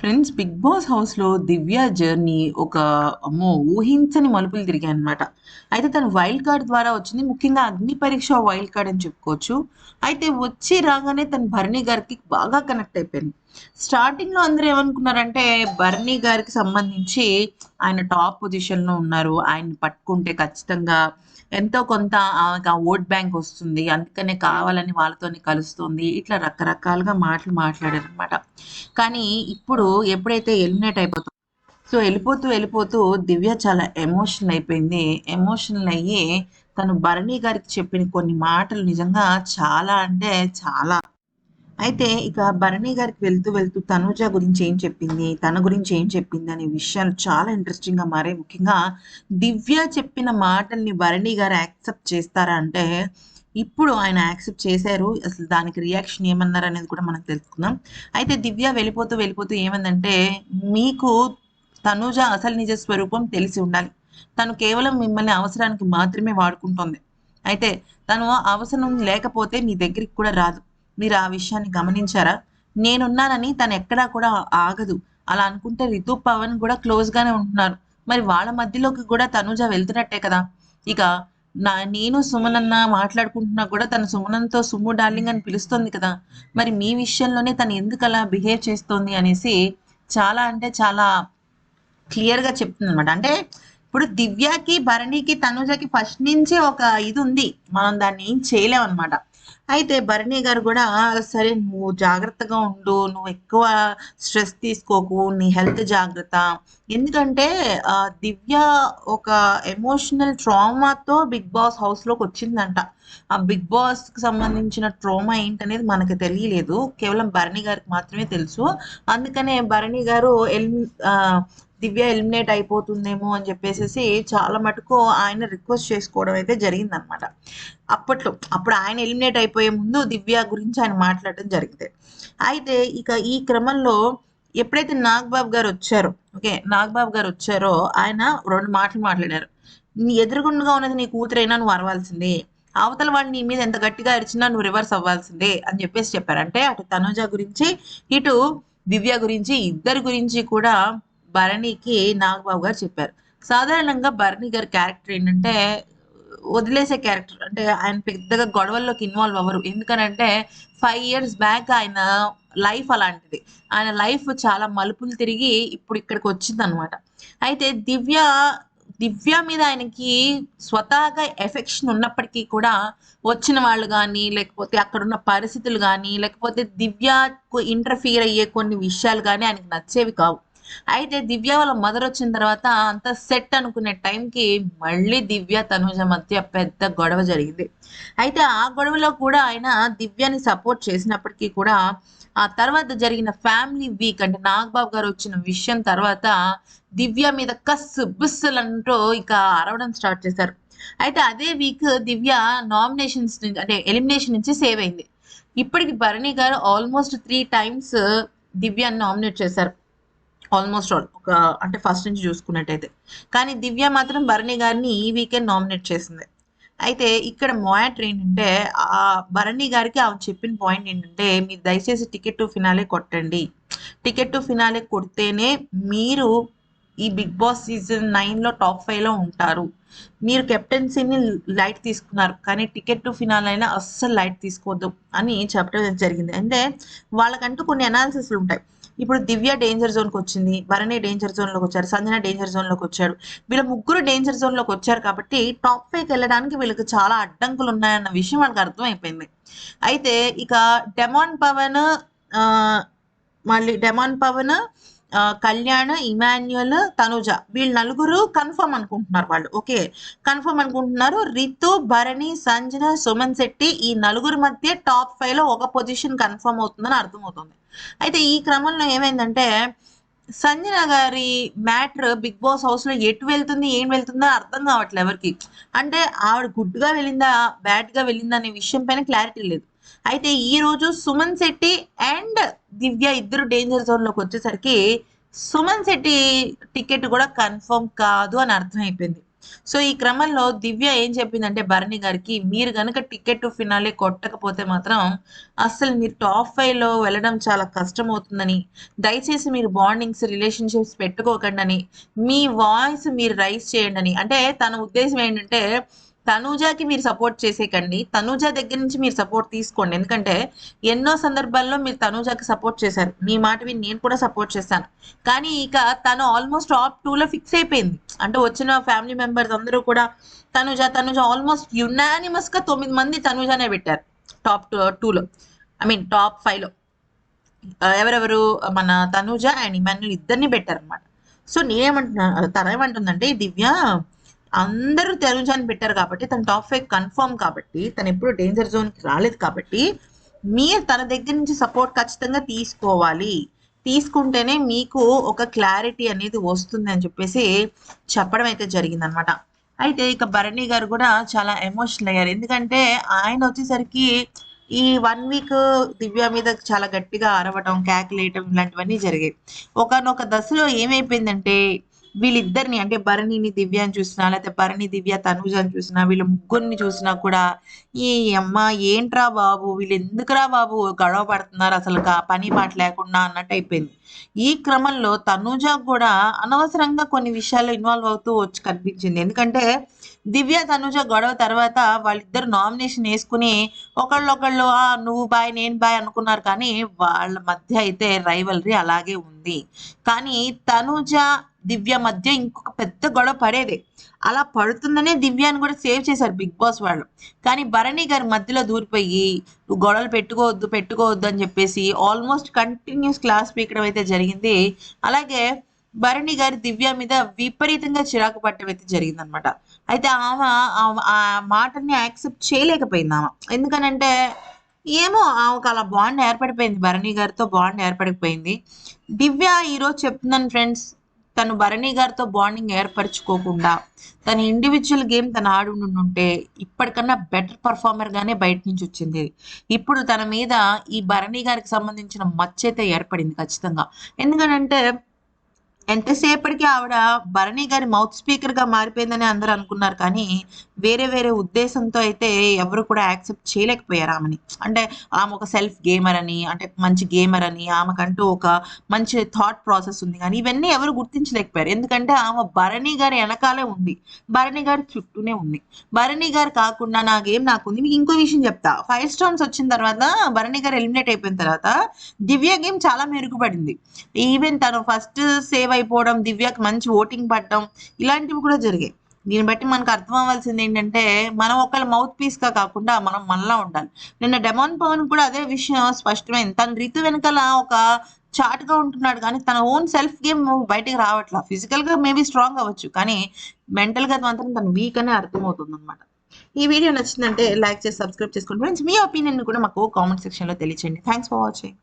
Friends big boss హౌస్లో దివ్య journey ఒక అమ్మో ఊహించని మలుపులు తిరిగాయి అనమాట అయితే తను వైల్డ్ కార్డ్ ద్వారా వచ్చింది. ముఖ్యంగా అగ్ని పరీక్ష వైల్డ్ కార్డ్ అని చెప్పుకోవచ్చు. అయితే వచ్చి రాగానే తను భరణి గారికి బాగా కనెక్ట్ అయిపోయింది. స్టార్టింగ్లో అందరూ ఏమనుకున్నారంటే భరణి గారికి సంబంధించి ఆయన టాప్ పొజిషన్లో ఉన్నారు. ఆయన్ని పట్టుకుంటే ఖచ్చితంగా ఎంతో కొంత ఆమెకు ఓట్ బ్యాంక్ వస్తుంది. అందుకనే కావాలని వాళ్ళతోని కలుస్తుంది. ఇట్లా రకరకాలుగా మాటలు మాట్లాడారు అనమాట కానీ ఇప్పుడు ఎప్పుడైతే ఎలిమినేట్ అయిపోతుంది సో వెళ్ళిపోతూ వెళ్ళిపోతూ దివ్య చాలా ఎమోషనల్ అయిపోయింది. ఎమోషనల్ అయ్యి తను భరణి గారికి చెప్పిన కొన్ని మాటలు నిజంగా చాలా అంటే చాలా అయితే ఇక భరణి గారికి వెళ్తూ వెళ్తూ తనుజ గురించి ఏం చెప్పింది? తన గురించి ఏం చెప్పింది అనే విషయాలు చాలా ఇంట్రెస్టింగ్గా మారాయి. ముఖ్యంగా దివ్య చెప్పిన మాటల్ని భరణి గారు యాక్సెప్ట్ చేస్తారా అంటే ఇప్పుడు ఆయన యాక్సెప్ట్ చేశారు. అసలు దానికి రియాక్షన్ ఏమన్నారు అనేది కూడా మనం తెలుసుకుందాం. అయితే దివ్య వెళ్ళిపోతూ వెళ్ళిపోతూ ఏమందంటే మీకు తనుజ అసలు నిజ స్వరూపం తెలిసి ఉండాలి. తను కేవలం మిమ్మల్ని అవసరానికి మాత్రమే వాడుకుంటుంది. అయితే తను అవసరం లేకపోతే మీ దగ్గరికి కూడా రాదు. మీరు ఆ విషయాన్ని గమనించారా? నేనున్నానని తను ఎక్కడా కూడా ఆగదు. అలా అనుకుంటే రితు పవన్ కూడా క్లోజ్ గానే ఉంటున్నారు. మరి వాళ్ళ మధ్యలోకి కూడా తనుజ వెళ్తున్నట్టే కదా? ఇక నా నేను సుమనన్న మాట్లాడుకుంటున్నా కూడా తన సుమనంతో సుమ్ము డార్లింగ్ అని పిలుస్తుంది కదా? మరి మీ విషయంలోనే తను ఎందుకు అలా బిహేవ్ చేస్తోంది అనేసి చాలా అంటే చాలా క్లియర్గా చెప్తుంది అనమాట అంటే ఇప్పుడు దివ్యాకి భరణికి తనుజకి ఫస్ట్ నుంచే ఒక ఇది ఉంది. మనం దాన్ని ఏం చేయలేం అనమాట అయితే భరణి గారు కూడా సరే నువ్వు జాగ్రత్తగా ఉండు నువ్వు ఎక్కువ స్ట్రెస్ తీసుకోకు నీ హెల్త్ జాగ్రత్త. ఎందుకంటే ఆ, దివ్య ఒక ఎమోషనల్ ట్రామాతో బిగ్ బాస్ హౌస్లోకి వచ్చిందంట. ఆ బిగ్ బాస్కి సంబంధించిన ట్రామా ఏంటనేది మనకు తెలియలేదు. కేవలం భరణి గారికి మాత్రమే తెలుసు. అందుకనే భరణి గారు ఎల్ దివ్య ఎలిమినేట్ అయిపోతుందేమో అని చెప్పేసి చాలా మటుకు ఆయన రిక్వెస్ట్ చేసుకోవడం అయితే జరిగిందనమాట. అప్పట్లో అప్పుడు ఆయన ఎలిమినేట్ అయిపోయే ముందు దివ్య గురించి ఆయన మాట్లాడడం జరిగింది. అయితే ఇక ఈ క్రమంలో ఎప్పుడైతే నాగబాబు గారు వచ్చారో ఓకే నాగబాబు గారు వచ్చారో ఆయన రెండు మాటలు మాట్లాడారు. నీ ఎదురుగుండగా ఉన్నది నీ కూతురైనా నువ్వు అరవాల్సిందే. అవతల వాళ్ళు నీ మీద ఎంత గట్టిగా అరిచినా నువ్వు రివర్స్ అవ్వాల్సిందే అని చెప్పేసి చెప్పారు అంటే అటు తనుజ గురించి ఇటు దివ్య గురించి ఇద్దరి గురించి కూడా భరణికి నాగబాబు గారు చెప్పారు. సాధారణంగా భరణి గారి క్యారెక్టర్ ఏంటంటే వదిలేసే క్యారెక్టర్. అంటే ఆయన పెద్దగా గొడవల్లోకి ఇన్వాల్వ్ అవ్వరు. ఎందుకనంటే ఫైవ్ ఇయర్స్ బ్యాక్ ఆయన లైఫ్ అలాంటిది. ఆయన లైఫ్ చాలా మలుపులు తిరిగి ఇప్పుడు ఇక్కడికి వచ్చింది అనమాట అయితే దివ్య దివ్య మీద ఆయనకి స్వతహాగా ఎఫెక్షన్ ఉన్నప్పటికీ కూడా వచ్చిన వాళ్ళు కానీ లేకపోతే అక్కడ ఉన్న పరిస్థితులు కానీ లేకపోతే దివ్యకు ఇంటర్ఫియర్ అయ్యే కొన్ని విషయాలు కానీ ఆయనకి నచ్చేవి కావు. అయితే దివ్య వాళ్ళ మదర్ వచ్చిన తర్వాత అంత సెట్ అనుకునే టైంకి మళ్ళీ దివ్య తనుజ మధ్య పెద్ద గొడవ జరిగింది. అయితే ఆ గొడవలో కూడా ఆయన దివ్యని సపోర్ట్ చేసినప్పటికీ కూడా ఆ తర్వాత జరిగిన ఫ్యామిలీ వీక్ అంటే నాగబాబు గారు వచ్చిన విషయం తర్వాత దివ్య మీద కస్సు బుస్సులు అంటూ ఇక అరవడం స్టార్ట్ చేశారు. అయితే అదే వీక్ దివ్య నామినేషన్స్ నుంచి అంటే ఎలిమినేషన్ నుంచి సేవ్ అయింది. ఇప్పటికి భరణి గారు ఆల్మోస్ట్ త్రీ టైమ్స్ దివ్యాన్ని నామినేట్ చేశారు. ఆల్మోస్ట్ ఆల్ ఒక అంటే ఫస్ట్ నుంచి చూసుకున్నట్టయితే. కానీ దివ్య మాత్రం భరణి గారిని ఈ వీకెండ్ నామినేట్ చేసింది. అయితే ఇక్కడ మ్యాటర్ ఏంటంటే ఆ భరణి గారికి ఆమె చెప్పిన పాయింట్ ఏంటంటే మీరు దయచేసి టికెట్ టు ఫినాలే కొట్టండి. టికెట్ టు ఫినాలే కొడితేనే మీరు ఈ బిగ్ బాస్ సీజన్ నైన్లో టాప్ ఫైవ్లో ఉంటారు. మీరు కెప్టెన్సీని లైట్ తీసుకున్నారు కానీ టికెట్ టు ఫినాల్ అయినా అస్సలు లైట్ తీసుకోవద్దు అని చెప్పడం జరిగింది. అంటే వాళ్ళకంటూ కొన్ని అనాలిసిస్లు ఉంటాయి. ఇప్పుడు దివ్య డేంజర్ జోన్కి వచ్చింది భరణి డేంజర్ జోన్లోకి వచ్చారు సంజన డేంజర్ జోన్లోకి వచ్చాడు వీళ్ళ ముగ్గురు డేంజర్ జోన్లోకి వచ్చారు కాబట్టి టాప్ ఫైవ్కి వెళ్ళడానికి వీళ్ళకి చాలా అడ్డంకులు ఉన్నాయన్న విషయం వాళ్ళకి అర్థమైపోయింది. అయితే ఇక డెమాన్ పవన్ మళ్ళీ డెమాన్ పవన్ కళ్యాణ్ ఇమాన్యుయల్ తనుజ. వీళ్ళు నలుగురు కన్ఫర్మ్ అనుకుంటున్నారు వాళ్ళు. ఓకే. కన్ఫర్మ్ అనుకుంటున్నారు. రితు భరణి సంజన సుమన్ శెట్టి ఈ నలుగురు మధ్య టాప్ ఫైవ్లో ఒక పొజిషన్ కన్ఫర్మ్ అవుతుందని అర్థమవుతుంది. అయితే ఈ క్రమంలో ఏమైందంటే సంజన గారి మ్యాటర్ బిగ్ బాస్ హౌస్లో ఎటు వెళ్తుంది ఏం వెళ్తుందో అర్థం కావట్లేదు ఎవరికి. అంటే ఆవిడ గుడ్గా వెళ్ళిందా బ్యాడ్గా వెళ్ళిందా అనే విషయం పైన క్లారిటీ లేదు. అయితే ఈ రోజు సుమన్ శెట్టి అండ్ దివ్య ఇద్దరు డేంజర్ జోన్లోకి వచ్చేసరికి సుమన్ శెట్టి టికెట్ కూడా కన్ఫర్మ్ కాదు అని అర్థమైపోయింది. సో ఈ క్రమంలో దివ్య ఏం చెప్పిందంటే భరణి గారికి మీరు కనుక టికెట్ ఫినాలే కొట్టకపోతే మాత్రం అస్సలు మీరు టాప్ ఫైవ్లో వెళ్ళడం చాలా కష్టం అవుతుందని దయచేసి మీరు బాండింగ్స్ రిలేషన్షిప్స్ పెట్టుకోకండి అని మీ వాయిస్ మీరు రైస్ చేయండి అని అంటే తన ఉద్దేశం ఏంటంటే తనూజాకి మీరు సపోర్ట్ చేసేకండి. తనూజ దగ్గర నుంచి మీరు సపోర్ట్ తీసుకోండి. ఎందుకంటే ఎన్నో సందర్భాల్లో మీరు తనూజాకి సపోర్ట్ చేశారు. మీ మాట విని నేను కూడా సపోర్ట్ చేశాను కానీ ఇక తను ఆల్మోస్ట్ టాప్ టూలో ఫిక్స్ అయిపోయింది. అంటే వచ్చిన ఫ్యామిలీ మెంబర్స్ అందరూ కూడా తనుజ తనుజ ఆల్మోస్ట్ యునానిమస్గా తొమ్మిది మంది తనుజానే పెట్టారు. టాప్ టూ టూలో. ఐ మీన్ టాప్ ఫైవ్లో ఎవరెవరు? మన తనుజ అండ్ ఇమాన్యుల్ ఇద్దరిని పెట్టారు అనమాట సో నేనేమంటున్నా తన ఏమంటుందంటే దివ్య అందరూ తనుజాని పెట్టారు కాబట్టి తన టాప్ ఫైవ్ కన్ఫర్మ్ కాబట్టి తను ఎప్పుడు డేంజర్ జోన్కి రాలేదు కాబట్టి మీరు తన దగ్గర నుంచి సపోర్ట్ ఖచ్చితంగా తీసుకోవాలి. తీసుకుంటేనే మీకు ఒక క్లారిటీ అనేది వస్తుంది అని చెప్పేసి చెప్పడం అయితే జరిగిందనమాట అయితే ఇక భరణి గారు కూడా చాలా ఎమోషనల్ అయ్యారు. ఎందుకంటే ఆయన వచ్చేసరికి ఈ వన్ వీక్ దివ్య మీద చాలా గట్టిగా అరవటం కేకలేయటం ఇలాంటివన్నీ జరిగాయి. ఒకనొక దశలో ఏమైపోయిందంటే వీళ్ళిద్దరిని అంటే భరణిని దివ్యాని చూసినా లేకపోతే భరణి దివ్య తనుజని చూసినా వీళ్ళ ముగ్గురిని చూసినా కూడా ఈ అమ్మ ఏంట్రా బాబు? వీళ్ళు ఎందుకురా బాబు గొడవ పడుతున్నారు? అసలు పని పాట లేకుండా అన్నట్టు అయిపోయింది. ఈ క్రమంలో తనుజ కూడా అనవసరంగా కొన్ని విషయాల్లో ఇన్వాల్వ్ అవుతూ వచ్చి కనిపించింది. ఎందుకంటే దివ్య తనుజ గొడవ తర్వాత వాళ్ళిద్దరు నామినేషన్ వేసుకుని ఒకళ్ళొకళ్ళు "ఆ, నువ్వు బాయ్ నేను బాయ్ అనుకున్నారు కానీ వాళ్ళ మధ్య అయితే రైవలరీ అలాగే ఉంది. కానీ తనుజ దివ్య మధ్య ఇంకొక పెద్ద గొడవ పడేది. అలా పడుతుందనే దివ్యాని కూడా సేవ్ చేశారు బిగ్ బాస్ వాళ్ళు. కానీ భరణి గారి మధ్యలో దూరిపోయి నువ్వు గొడవలు పెట్టుకోవద్దు పెట్టుకోవద్దు అని చెప్పేసి ఆల్మోస్ట్ కంటిన్యూస్ క్లాస్ పీకడం అయితే జరిగింది. అలాగే భరణి గారి దివ్య మీద విపరీతంగా చిరాకు పట్టడం అయితే జరిగింది అనమాట అయితే ఆమె ఆ- ఆ మాటని యాక్సెప్ట్ చేయలేకపోయింది ఆమె ఎందుకనంటే ఏమో ఆమెకు అలా బాండ్ ఏర్పడిపోయింది. భరణి గారితో బాండ్ ఏర్పడిపోయింది. దివ్య ఈరోజు చెప్తున్నాను ఫ్రెండ్స్ తను భరణి గారితో బాండింగ్ ఏర్పరచుకోకుండా తన ఇండివిజువల్ గేమ్ తను ఆడి ఉంటే ఇప్పటికన్నా బెటర్ పర్ఫార్మర్ గానే బయట నుంచి వచ్చింది. ఇప్పుడు తన మీద ఈ భరణి గారికి సంబంధించిన మచ్చ అయితే ఏర్పడింది ఖచ్చితంగా. ఎందుకంటే ఎంతసేపటికి ఆవిడ భరణి గారి మౌత్ స్పీకర్గా మారిపోయిందని అందరూ అనుకున్నారు కానీ వేరే వేరే ఉద్దేశంతో అయితే ఎవరు కూడా యాక్సెప్ట్ చేయలేకపోయారు ఆమెని. అంటే ఆమె ఒక సెల్ఫ్ గేమర్ అని అంటే మంచి గేమర్ అని ఆమెకంటూ ఒక మంచి థాట్ ప్రాసెస్ ఉంది కానీ ఇవన్నీ ఎవరు గుర్తించలేకపోయారు. ఎందుకంటే ఆమె భరణి గారి వెనకాలే ఉంది. భరణి గారి చుట్టూనే ఉంది. భరణి గారు కాకుండా నా గేమ్ నాకుంది? మీకు ఇంకో విషయం చెప్తా. ఫైవ్ స్టోన్స్ వచ్చిన తర్వాత భరణి గారు ఎలిమినేట్ అయిపోయిన తర్వాత దివ్య గేమ్ చాలా మెరుగుపడింది. ఈవెన్ తను ఫస్ట్ సేవ్ అయిపోవడం దివ్యకి మంచి ఓటింగ్ పడడం ఇలాంటివి కూడా జరిగాయి. దీన్ని బట్టి మనకు అర్థం అవ్వాల్సింది ఏంటంటే మనం ఒకళ్ళ మౌత్ పీస్గా కాకుండా మనం మనలా ఉండాలి. నిన్న డెమాన్ పవన్ కూడా అదే విషయం స్పష్టమైంది. తన రీతి వెనకాల ఒక చాటుగా ఉంటున్నాడు కానీ తన ఓన్ సెల్ఫ్ గేమ్ బయటికి రావట్లా. ఫిజికల్గా మేబీ స్ట్రాంగ్ అవ్వచ్చు కానీ మెంటల్గా మాత్రం తను వీక్ అనే అర్థమవుతుంది అనమాట ఈ వీడియో నచ్చిందంటే లైక్ చేసి సబ్స్క్రైబ్ చేసుకోండి. ఫ్రెండ్స్ మీ ఒపీనియన్ కూడా మాకు కామెంట్ సెక్షన్లో తెలియచేయండి. Thanks for watching